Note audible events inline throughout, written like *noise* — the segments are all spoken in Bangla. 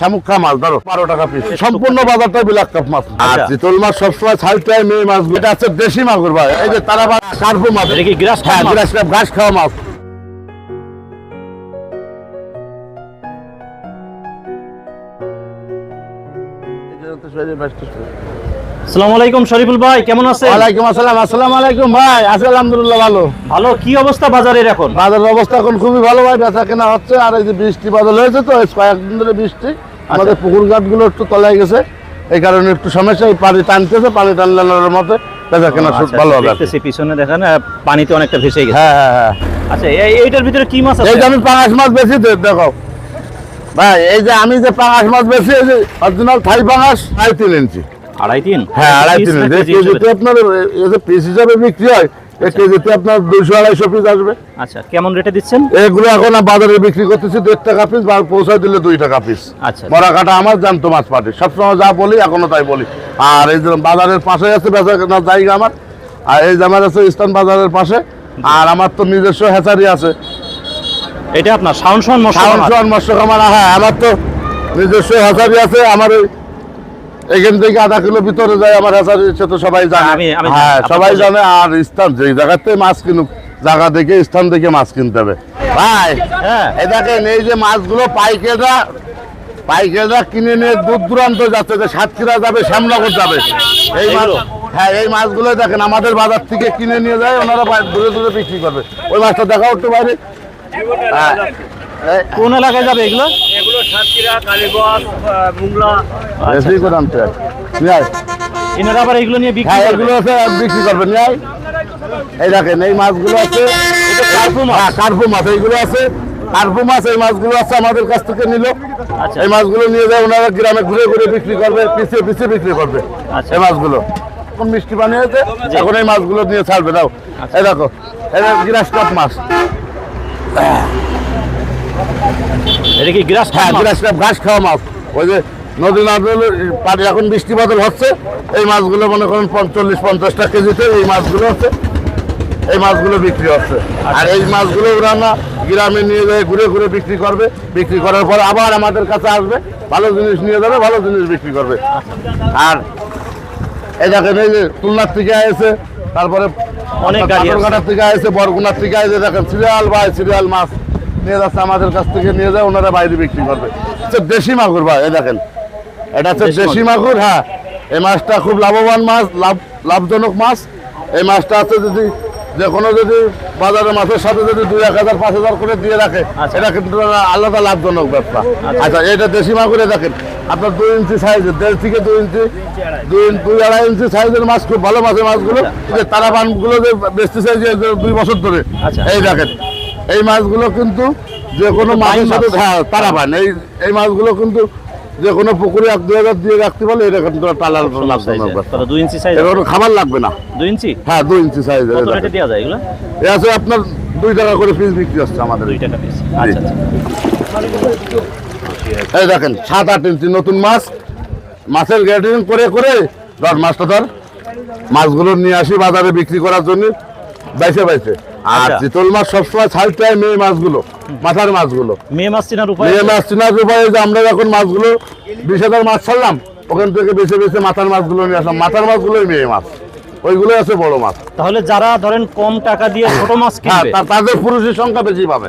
শামুক খা মাছ ধরো বারো টাকা পিস সম্পূর্ণ বাজারটাই বিলাক কাপ মাছ আর আচ্ছা। চিতল মাছ সবসময় ছালটাই মেয়ে মাছ এটা আছে দেশি মাগুর ভাই। এই যে তারা কার্পু মাছ। এটা কি গ্রাস হ্যাঁ গ্রাস ঘাস খাওয়া মাছ। আসসালামু আলাইকুম শরীফুল ভাই কেমন আছেন? ওয়ালাইকুম আসসালাম আসসালামু আলাইকুম ভাই আলহামদুলিল্লাহ ভালো। ভালো কি অবস্থা বাজারের এখন? বাজারের অবস্থা এখন খুবই ভালো ভাই বেচা কেনা হচ্ছে আর এই যে বৃষ্টি বাদল হয়েছে তো কয়েকদিন ধরে বৃষ্টি। আমাদের পুকুর ঘাটগুলো একটু তলায় গেছে এই কারণে একটু সমস্যা এই পানি টানতেছে পানি টানলানোর মতো বেচা কেনা খুব আচ্ছা, ভালো আচ্ছা, হবে পিছনে দেখেন পানিতে অনেকটা ভেসে গেছে। হ্যাঁ হ্যাঁ হ্যাঁ। আচ্ছা এই- এইটার ভিতরে কি মাছ এই যে আমি পাঙাশ মাছ বেশি দেখো। ভাই এই যে আমি যে পাঙাশ মাছ বেশি এই যে অরিজিনাল থাই পাঙাশ আড়াই তিন ইঞ্চি। আড়াই তিন? হ্যাঁ আড়াই তিন। না ইঞ্চি কেজি হিসেবে? কেজিতে আপনার পিস হিসাবে বিক্রি হয় এই কেজিতে আপনার দুইশো আড়াইশো পিস আসবে। আচ্ছা কেমন রেটে দিচ্ছেন? এগুলো এখন বাজারে বিক্রি করতেছি দেড় টাকা পিস বা পৌঁছায় দিলে দুই টাকা পিস আচ্ছা। বড়া কাটা আমার জ্যান্ত মাছ পাটি। সবসময় যা বলি এখনও তাই বলি। আর এই বাজারের পাশে আছে বেচা কেনার জায়গা আমার। আর এই যে আমার আছে ইস্টার্ন বাজারের পাশে। আর আমার তো নিজস্ব হেচারি আছে। এটা আপনার শাওন মাছ। মৎস্য খামার? হ্যাঁ আমার তো নিজস্ব হেচারি আছে। আমার ওই এখান থেকে আধা কিলো ভিতরে যায় আমার হেচারি সে তো সবাই জানে। হ্যাঁ সবাই জানে আর স্থান যেই জায়গাতে মাছ কিনুক জায়গা দেখে স্থান দেখে মাছ কিনতে হবে। ভাই হ্যাঁ। এই এই যে মাছগুলো পাইকাররা পাইকাররা কিনে নিয়ে দূর দূরান্ত যাচ্ছে যে সাতক্ষীরা যাবে শ্যামনগর যাবে। এই মাছ হ্যাঁ এই মাছগুলো দেখেন আমাদের বাজার থেকে কিনে নিয়ে যায় ওনারা দূরে দূরে বিক্রি করবে। ওই মাছটা দেখা উঠতে পারে হ্যাঁ। কোন এলাকায় যাবে এগুলো? আচ্ছা, হয়। এনারা আবার এগুলো নিয়ে বিক্রি হ্যাঁ এগুলো আছে আর বিক্রি করবেন নিয়ে এই দেখেন এই মাছগুলো আছে। কার্পু মাছ। কার্পু মাছ এইগুলো আছে। কার্পু মাছ এই মাছগুলো আছে আমাদের কাছ থেকে নিল। আচ্ছা। এই মাছগুলো নিয়ে যায় ওনারা গ্রামে ঘুরে ঘুরে বিক্রি করবে পিছিয়ে পিছিয়ে বিক্রি করবে। আচ্ছা। এই মাছগুলো। এখন মিষ্টি পানি হয়েছে এখন এই মাছগুলো নিয়ে ছাড়বে দাও এই দেখো এটা গ্রাস কাপ মাছ। এটা কি গ্রাস হ্যাঁ? গ্রাস ঘাস খাওয়া মাছ। ওই যে নদী পানি এখন বৃষ্টি বাদল হচ্ছে এই মাছগুলো মনে করেন পঞ্চল্লিশ পঞ্চাশটা কেজিতে এই মাছগুলো হচ্ছে এই মাছগুলো বিক্রি হচ্ছে। আর এই মাছগুলো ওরা না গ্রামে নিয়ে যায় ঘুরে ঘুরে বিক্রি করবে। বিক্রি করার পর আবার আমাদের কাছে আসবে ভালো জিনিস নিয়ে যাবে ভালো জিনিস বিক্রি করবে। আর এই দেখেন এই যে খুলনার থেকে এসে তারপরে অনেক গাড়ি আছে। থেকে এসে বরগুনার থেকে এসে দেখেন সিরিয়াল বাই সিরিয়াল মাছ। নিয়ে যাচ্ছে আমাদের কাছ থেকে নিয়ে যায় ওনারা বাইরে বিক্রি করবে। হচ্ছে দেশি মাগুর ভাই এই দেখেন। এটা হচ্ছে দেশি মাগুর। হ্যাঁ। এই মাছটা খুব লাভবান মাছ লাভ লাভজনক মাছ। এই মাছটা আছে যদি যে কোনো যদি বাজারে মাছের সাথে যদি দুই এক হাজার পাঁচ হাজার করে দিয়ে রাখে আচ্ছা। এটা কিন্তু আলাদা লাভজনক ব্যবসা আচ্ছা। এটা দেশি মাগুরে দেখেন। আপনার দুই ইঞ্চি সাইজের দেড় থেকে দুই ইঞ্চি দুই আড়াই ইঞ্চি সাইজের মাছ খুব ভালো মাছের মাছগুলো। যে তারাবানগুলো যে বেচতেছে যে যে দুই বছর ধরে আচ্ছা। এই দেখেন। এই মাছগুলো কিন্তু যে কোনো মাছের সাথে হ্যাঁ তারাবান। এই এই মাছগুলো কিন্তু যে কোনো পুকুরে এক দুই হাজার দিয়ে রাখতে পারলে এটা কিন্তু টালার দুই ইঞ্চি সাইজ এটা খাবার লাগবে না। দুই ইঞ্চি? হ্যাঁ দুই ইঞ্চি রেটে দেওয়া যায় এগুলো? এ আছে আপনার দুই টাকা করে পিস বিক্রি হচ্ছে আমাদের। দুই টাকা পিস আচ্ছা আচ্ছা। এই দেখেন সাত আট ইঞ্চি নতুন মাছ। মাছের গ্রেডিং করে করে ধর মাছটা ধর মাছগুলো নিয়ে আসি বাজারে বিক্রি করার জন্য। বাইসে বাইসে। আর আচ্ছা। চিতল মাছ সবসময় ছাড়তে মেয়ে মাছগুলো মাথার মাছগুলো। মেয়ে মাছ চেনার উপায় মেয়ে? মাছ চেনার উপায়ে যে আমরা যখন মাছগুলো বিশ হাজার মাছ ছাড়লাম ওখান থেকে বেছে বেছে মাথার মাছগুলো নিয়ে আসলাম। মাথার মাছগুলোই মেয়ে মাছ ওইগুলো আছে বড় মাছ। তাহলে যারা ধরেন কম টাকা দিয়ে ছোট মাছ হ্যাঁ কিনবে তাদের পুরুষের সংখ্যা বেশি পাবে।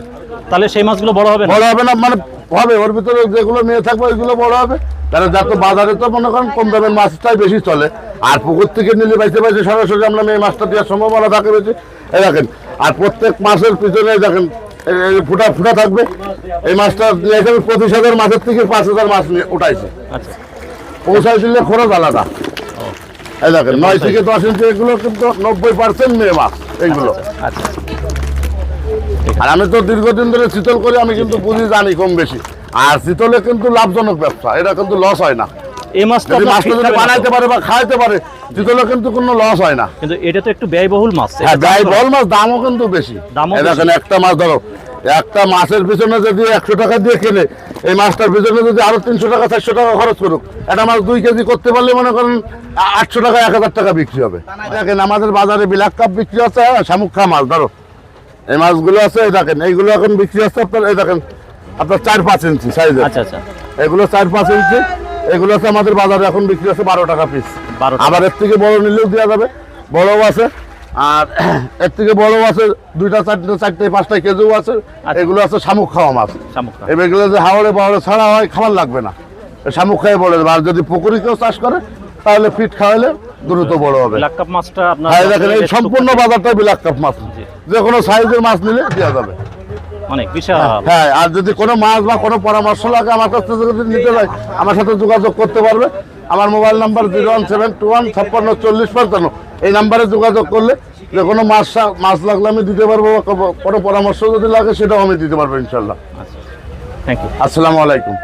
তাহলে সেই মাছগুলো বড় হবে না? বড় হবে না মানে হবে ওর ভিতরে যেগুলো মেয়ে থাকবে ওইগুলো বড় হবে। তাহলে যত বাজারে তো মনে করেন কম দামের মাছটাই বেশি চলে। আর পুকুর থেকে নিলে বাইতে বাইতে সরাসরি আমরা মেয়ে মাছটা দেওয়ার সম্ভাবনা থাকে বেশি। এই দেখেন আর প্রত্যেক মাসের পিছনে দেখেন ফুটা ফুটা থাকবে। এই মাছটা নিয়ে আমি পঁচিশ হাজার মাছের থেকে পাঁচ হাজার মাছ নিয়ে উঠাইছে। আচ্ছা। পৌঁছাই দিলে খরচ আলাদা। এই দেখেন নয় থেকে দশ ইঞ্চি এগুলো কিন্তু নব্বই পার্সেন্ট মেয়ে মাছ এইগুলো। আচ্ছা। আর আমি তো দীর্ঘদিন ধরে শীতল করি আমি কিন্তু বুঝি জানি কম বেশি। আর শীতলে কিন্তু লাভজনক ব্যবসা এটা কিন্তু লস হয় না। এই মাছটা যদি মাছটা যদি বানাইতে পারে বা খাইতে পারে কিন্তু কোনো লস হয় না। কিন্তু এটা তো একটু ব্যয়বহুল মাছ হ্যাঁ বল মাছ দামও কিন্তু বেশি। দামও দেখেন একটা মাছ ধরো একটা মাছের পিছনে যদি একশো টাকা দিয়ে কেনে এই মাছটার পিছনে যদি আরও তিনশো টাকা চারশো টাকা খরচ করুক একটা মাছ দুই কেজি করতে পারলে মনে করেন আটশো টাকা এক হাজার টাকা বিক্রি হবে। দেখেন আমাদের বাজারে বিলাক কাপ বিক্রি হচ্ছে হ্যাঁ, শামুক মাছ ধরো। এই মাছগুলো আছে এই দেখেন এইগুলো এখন বিক্রি হচ্ছে আপনার এই দেখেন আপনার চার পাঁচ ইঞ্চি সাইজ আচ্ছা আচ্ছা। এগুলো চার পাঁচ ইঞ্চি। এগুলো আছে আমাদের বাজারে এখন বিক্রি আছে বারো টাকা পিস আবার এর থেকে বড় নিলেও দেওয়া যাবে বড়ও আছে। আর *clears throat* এর থেকে বড় আছে দুইটা চারটে চারটে পাঁচটা কেজিও আছে। আচ্ছা। এগুলো আছে শামুক খাওয়া মাছ। এগুলো যে হাওড়ে পাহাড়ে ছাড়া হয় খাবার লাগবে না। শামুক খাই বড় আর যদি পুকুরি কেউ চাষ করে তাহলে ফিট খাওয়ালে দ্রুত বড় হবে। ব্ল্যাক কাপ মাছটা আপনার দেখেন এই সম্পূর্ণ বাজারটাই বিলাক কাপ মাছ যে কোনো সাইজের মাছ নিলে দেওয়া যাবে। অনেক বিশাল। হ্যাঁ আর যদি কোনো মাছ বা কোনো পরামর্শ লাগে আমার কাছ থেকে যদি নিতে হয় আমার সাথে যোগাযোগ করতে পারবে। আমার mobile number zero one seven two one ছাপ্পান্ন চল্লিশ পঞ্চান্ন। এই নাম্বারে যোগাযোগ করলে যে কোনো মাছ মাছ লাগলে আমি দিতে পারব বা কোনো- কোনো পরামর্শ যদি লাগে সেটাও আমি দিতে পারব ইনশাল্লাহ। আচ্ছা। থ্যাংক ইউ আসসালামু আলাইকুম।